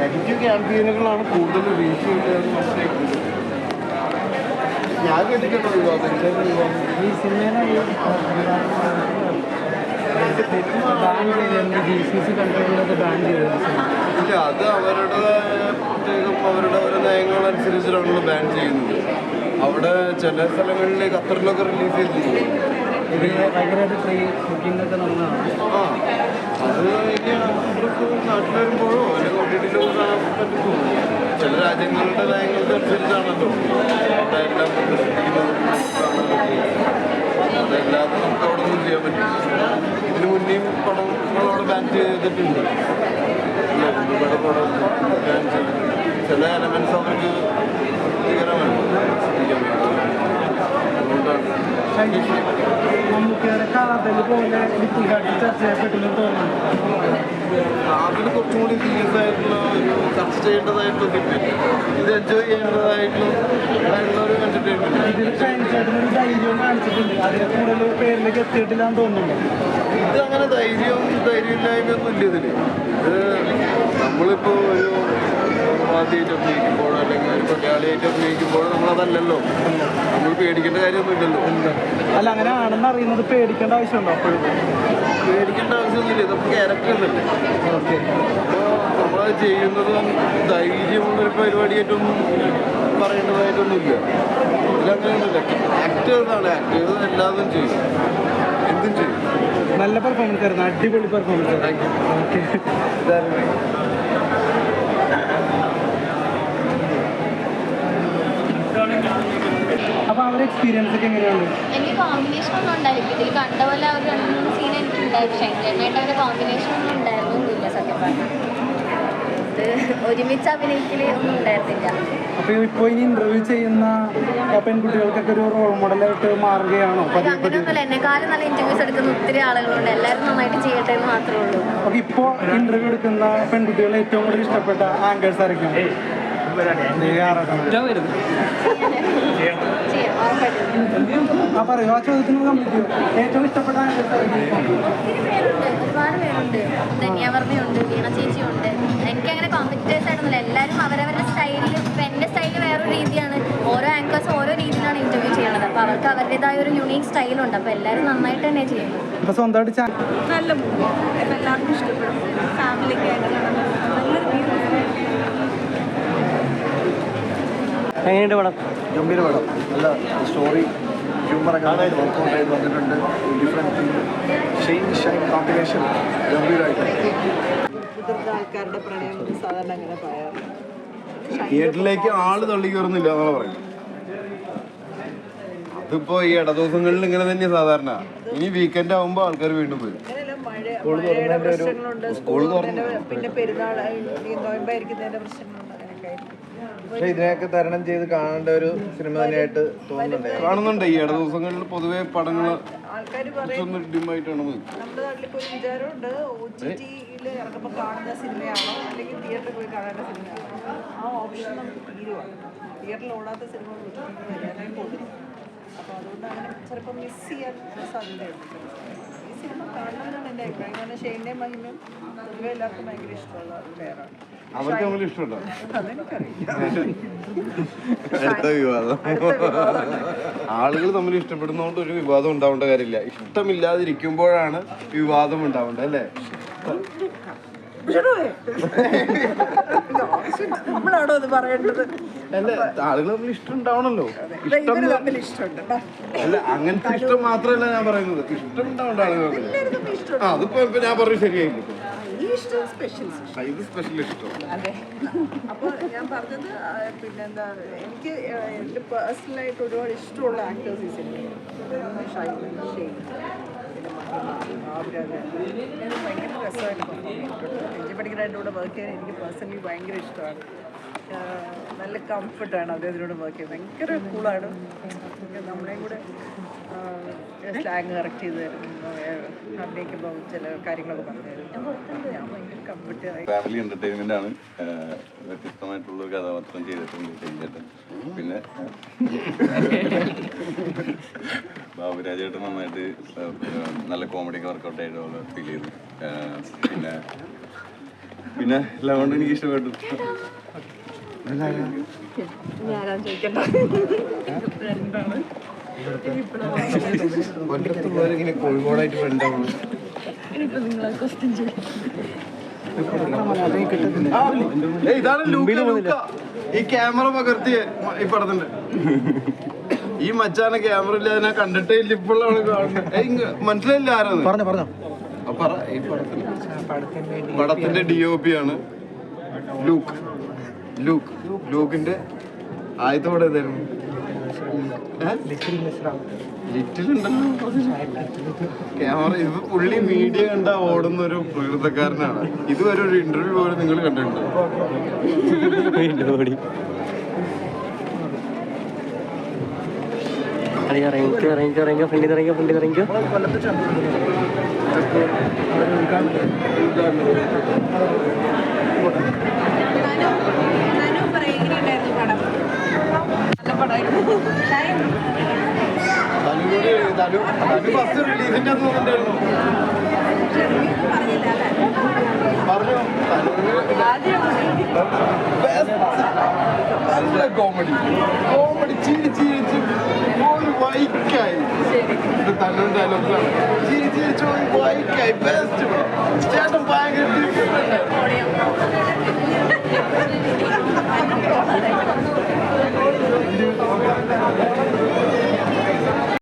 Negative ക്യാമ്പയിനുകളാണ് കൂടുതൽ reach മനസ്സിലാക്കുന്നത് ഞാൻ കേട്ടിട്ടുണ്ടോ വിവാദം. ഈ സിനിമയിലെ ഈ ബാൻ ചെയ്തിരുന്നു ജി സി സി കൺട്രികളിലൊക്കെ ബാൻ ചെയ്തിരുന്നു ഇല്ല അത് അവരുടെ പ്രത്യേകം അവരുടെ ഓരോ നയങ്ങൾ അനുസരിച്ചിട്ടാണല്ലോ ബാൻ ചെയ്യുന്നത്. അവിടെ ചില സ്ഥലങ്ങളിൽ ഖത്തറിലൊക്കെ റിലീസ് ചെയ്തിട്ടുണ്ട് ഇത് ഭയങ്കരമായിട്ട് ഫ്രീ കുക്കിംഗ് ഒക്കെ ആ. അത് നാട്ടിൽ വരുമ്പോഴോ അല്ലെങ്കിൽ ചില രാജ്യങ്ങളുടെ നയങ്ങൾക്ക് അനുസരിച്ചാണല്ലോ അതല്ലാതെ നമുക്ക് അവിടെ ചെയ്യാൻ ഇതിനു മുന്നേയും പടങ്ങൾ അവിടെ ബാൻ ചെയ്തിട്ടുണ്ട് പടം ചില എലമെന്റ്സ് അവർക്ക് ശ്രദ്ധിക്കാൻ അതുകൊണ്ടാണ് മമ്മൂക്കയുടെ കാതൽ പോലെ ഡിഫിക്കൽട്ട് ചർച്ച ചെയ്യപ്പെട്ടില്ലെന്ന് തോന്നുന്നു അതിൽ കുറച്ചും കൂടി സീരിയസ് ആയിട്ടുള്ള ഒരു ചർച്ച ചെയ്യേണ്ടതായിട്ടുള്ള സിനിമ ഇത് എൻജോയ് ചെയ്യേണ്ടതായിട്ടുള്ള ഒരു എന്റർടൈൻമെന്റ് ഇതിൽ കഴിഞ്ഞിട്ട് ഒരു കാണിച്ചിട്ടുണ്ട്. അതിൽ കൂടുതൽ പേരിലേക്ക് എത്തിയിട്ടില്ലാന്ന് തോന്നുന്നുണ്ടോ ഇത് അങ്ങനെ ധൈര്യവും ധൈര്യമില്ലായ്മയൊന്നും ഇല്ല ഇതിൽ. ഇത് ആദ്യമായിട്ട് അഭിനയിക്കുമ്പോഴോ അല്ലെങ്കിൽ ഒരു പങ്കാളിയായിട്ട് അഭിനയിക്കുമ്പോഴോ നമ്മളതല്ലല്ലോ. നമ്മൾ പേടിക്കേണ്ട കാര്യമൊന്നുമില്ലല്ലോ. അല്ല അങ്ങനെ ആണെന്ന് അറിയുന്നത് പേടിക്കേണ്ട ആവശ്യമുണ്ടോ അപ്പോഴും? പേടിക്കേണ്ട ആവശ്യമൊന്നുമില്ല. നമുക്ക് ക്യാരക്ടർ അല്ലല്ലേ ഓക്കെ. അപ്പോൾ നമ്മളത് ചെയ്യുന്നത് ധൈര്യമുള്ളൊരു പരിപാടിയായിട്ടൊന്നും പറയേണ്ടതായിട്ടൊന്നുമില്ല. ഇതിലങ്ങനെയൊന്നുമില്ല ആക്ടേഴ്സാണ് ആക്ടേഴ്സ് എല്ലാതും ചെയ്യും. എന്തും ചെയ്യും. നല്ല പെർഫോമൻസ് ആയിരുന്നു. അടിപൊളി പെർഫോമൻസ് യു ഓക്കെ. അപ്പോൾ അവരുടെ എക്സ്പീരിയൻസ് ഒക്കെ എങ്ങനെയാണ് എനിക്ക് കോമ്പിനേഷൻ ഒന്നും ഉണ്ടായില്ല ഇതിൽ കണ്ട പോലെ അവർ രണ്ട് മൂന്ന് സീൻ എനിക്ക് ഉണ്ടായിരുന്നു. ഷൈൻചേട്ടനായിട്ട് അവരുടെ കോമ്പിനേഷൻ ഒന്നും ഉണ്ടായിരുന്നില്ല സത്യം പറഞ്ഞാൽ ഇത് ഒരുമിച്ച് അഭിനയിക്കൽ ഒന്നും ഉണ്ടായിരുന്നില്ല. അപ്പോൾ ഇപ്പൊ ഇനി ഇന്റർവ്യൂ ചെയ്യുന്ന പെൺകുട്ടികൾക്കൊക്കെ ഒരു റോൾ മോഡലായിട്ട് മാറുകയാണോ? അങ്ങനെയൊന്നുമല്ല. എന്നെക്കാളും നല്ല ഇന്റർവ്യൂസ് എടുക്കുന്ന ഒത്തിരി ആളുകളുണ്ട്. എല്ലാവരും നന്നായിട്ട് ചെയ്യട്ടെ എന്ന് മാത്രമേ ഉള്ളൂ. ഇന്റർവ്യൂ എടുക്കുന്ന പെൺകുട്ടികളെ ഏറ്റവും കൂടുതൽ ഇഷ്ടപ്പെട്ട ആങ്കേഴ്സ് ആരൊക്കെയാണ്? ചെയ്യാം ഉറപ്പായിട്ടും ആ പറയൂ. ആ ചോദ്യത്തിന് കംപ്ലീറ്റ് ചെയ്യും ഏറ്റവും ഇഷ്ടപ്പെട്ട ഒരുപാട് പേരുണ്ട്. ധന്യവർമ്മയുണ്ട് വീണ ചേച്ചിയുണ്ട് എനിക്കങ്ങനെ കോമ്പറ്റീറ്റേഴ്സ് ആയിട്ടൊന്നുമില്ല. എല്ലാവരും അവരവരുടെ സ്റ്റൈലിൽ ഇപ്പം എന്റെ സ്റ്റൈൽ വേറൊരു രീതിയാണ്. ഓരോ ആങ്കേഴ്സ് ഓരോ രീതിയിലാണ് ഇന്റർവ്യൂ ചെയ്യണത് അപ്പോൾ അവർക്ക് അവരുടേതായ ഒരു യുണീക്ക് സ്റ്റൈലുണ്ട് അപ്പോൾ എല്ലാവരും നന്നായിട്ട് തന്നെ ചെയ്യുന്നു ഇപ്പോൾ സ്വന്തമായിട്ട് നല്ല എല്ലാവർക്കും ഇഷ്ടപ്പെടും. ഫാമിലിക്ക് ആയിട്ട് കാണാൻ നല്ലൊരു എങ്ങനെയുണ്ട് പടം? ഗംഭീര പടം. നല്ല സ്റ്റോറി ഹ്യൂമറൊക്കെ വർക്കൗട്ട് ആയിട്ട് വന്നിട്ടുണ്ട്. ഡിഫറെന്റ് ഷെയിൻ ഷൈൻ കോമ്പിനേഷൻ ഗംഭീരമായിട്ട് മുതിർന്ന ആൾക്കാരുടെ പ്രണയം സാധാരണ അങ്ങനെ തിയേറ്ററിലേക്ക് ആൾ തള്ളി കയറുന്നില്ല എന്നാണ് പറയുന്നത്. അതിപ്പോ ഈ ഇടദിവസങ്ങളിൽ ഇങ്ങനെ തന്നെ സാധാരണ. ഇനി വീക്കെൻഡ് ആവുമ്പോ ആൾക്കാർ വീണ്ടും വരും. സ്കൂൾ തുറന്നു പിന്നെ പെരുന്നാൾ നോയമ്പായിരിക്കുന്നതിന്റെ പ്രശ്നങ്ങളുണ്ട്. പക്ഷേ ഇതിനെയൊക്കെ തരണം ചെയ്ത് കാണേണ്ട ഒരു സിനിമ തന്നെയായിട്ട് തോന്നുന്നുണ്ട്. കാണുന്നുണ്ട്. ഈ ഇട ദിവസങ്ങളിൽ പൊതുവെ പടങ്ങൾ ആൾക്കാർ പറയും ഒന്ന് ഡിമായിട്ടാണ് നമ്മുടെ നാട്ടിലിപ്പോൾ ഒരു വിചാരമുണ്ട് ഒ ടി ടിയിൽ ഇറങ്ങുമ്പോൾ കാണുന്ന സിനിമയാണോ? അല്ലെങ്കിൽ തിയേറ്ററിൽ പോയി കാണേണ്ട സിനിമയാണോ? ആ ഓപ്ഷൻ നമുക്ക് തീരുവാണ്. തിയേറ്ററിൽ ഓടാത്ത സിനിമ വരാനായി പോകുന്നു അപ്പോൾ അതുകൊണ്ട് അങ്ങനെ ചിലപ്പോൾ മിസ് ചെയ്യാൻ സാധ്യതയുണ്ട്. എന്റെ അഭിപ്രായം. കാരണം ഷെയ്ന്റെ മഹിമയും പൊതുവെ എല്ലാവർക്കും ഭയങ്കര ഇഷ്ടമുള്ള ഒരു പേരാണ് അവർക്ക് നമ്മൾ ഇഷ്ടമുണ്ടോ? അതെനിക്കറിയില്ല. അടുത്ത വിവാദം. ആളുകൾ തമ്മിൽ ഇഷ്ടപ്പെടുന്നതുകൊണ്ട് ഒരു വിവാദം ഉണ്ടാവേണ്ട കാര്യമില്ല. ഇഷ്ടമില്ലാതിരിക്കുമ്പോഴാണ് വിവാദം ഉണ്ടാവേണ്ടത് അല്ലേ? നമ്മളാണോ അത് പറയേണ്ടത്? അല്ല ആളുകൾ തമ്മിൽ ഇഷ്ടം ഉണ്ടാവണല്ലോ. ഇഷ്ടം ഇവർ തമ്മിൽ ഇഷ്ടമുണ്ട്. അല്ല അങ്ങനത്തെ ഇഷ്ടം മാത്രമല്ല ഞാൻ പറയുന്നത്. ഇഷ്ടം ഉണ്ടാവേണ്ട ആളുകൾ ആ അതിപ്പോ ഇപ്പൊ ഞാൻ പറഞ്ഞു ശരിയായി ഇഷ്ടം. സ്പെഷ്യൽ ഇത് സ്പെഷ്യൽ ഇഷ്ടം. അതെ. അപ്പോൾ ഞാൻ പറഞ്ഞത് പിന്നെന്താ എനിക്ക് എന്റെ പേഴ്സണലായിട്ട് ഒരുപാട് ഇഷ്ടമുള്ള ആക്ടേഴ്സ് ഈ ഷൈ ഷൈൻ ഷെയ്ൻ ഭയങ്കര രസമായിട്ട് എനിക്ക് പണിക്കരായിട്ട് കൂടെ വർക്ക് ചെയ്യാൻ എനിക്ക് പേഴ്സണലി ഭയങ്കര ഇഷ്ടമാണ്. നല്ല കംഫർട്ടാണ് അദ്ദേഹത്തിനോട് വർക്ക് ചെയ്യുന്നത്. ഭയങ്കര കൂളാണ് നമ്മളെയും കൂടെ സ്ലാങ് കറക്റ്റ് ചെയ്ത് തരും അഭിനയിക്കുമ്പോൾ ചില കാര്യങ്ങളൊക്കെ പറഞ്ഞു തരും. ഞാൻ ഭയങ്കര കംഫർട്ടായി ഫാമിലി എന്റർടൈൻമെന്റ് ആണ്. വ്യത്യസ്തമായിട്ടുള്ള ഒരു കഥാപാത്രം ചെയ്തിട്ടുണ്ട് ചെയ്തിട്ട് പിന്നെ ബാബുരാജേട്ടൻ നന്നായിട്ട് നല്ല കോമഡി ഒക്കെ വർക്കൗട്ട് ആയിട്ട് ഫീൽ ചെയ്തു. പിന്നെ പിന്നെ എല്ലാം കൊണ്ട് എനിക്ക് ഇഷ്ടപ്പെട്ടു. ഇങ്ങനെ കോഴിക്കോടായിട്ട് ഫ്രണ്ടാവുള്ളൂ ഇതാണ് ലൂക്ക, ലൂക്ക. ഈ ക്യാമറ പകർത്തിയ ഈ പടത്തിന്റെ. ഈ മച്ചാന ക്യാമറ ഇല്ലാതെ കണ്ടിട്ടേ ഇല്ല ഇപ്പോഴാണ് കാണുന്നത് മനസ്സിലായില്ല ആരാണ് പറഞ്ഞു പറഞ്ഞു. പറ ഈ പടത്തിന്റെ. പടത്തിന്റെ ഡി ഒ പി ആണ് ലൂക്ക്. ലൂക്ക് ലൂക്കിന്റെ ആദ്യത്തെ പടം ഏതായിരുന്നു ലിറ്റിൽ ഉണ്ടല്ലോ ക്യാമറ ഇത് പുള്ളി മീഡിയ കണ്ട ഓടുന്ന ഒരു പ്രകൃതക്കാരനാണ് ഇതുവരെ ഒരു ഇന്റർവ്യൂ പോലും നിങ്ങൾ കണ്ടിട്ടുണ്ടോ നല്ല കോമഡി കോമഡി ചിരി ചിരിച്ച് ഒരു വൈക്കായി. ഇത് തന്നോട് ഡയലോഗിലാണ് ചിരി ചിരിച്ച് ഒരു വൈക്കായി.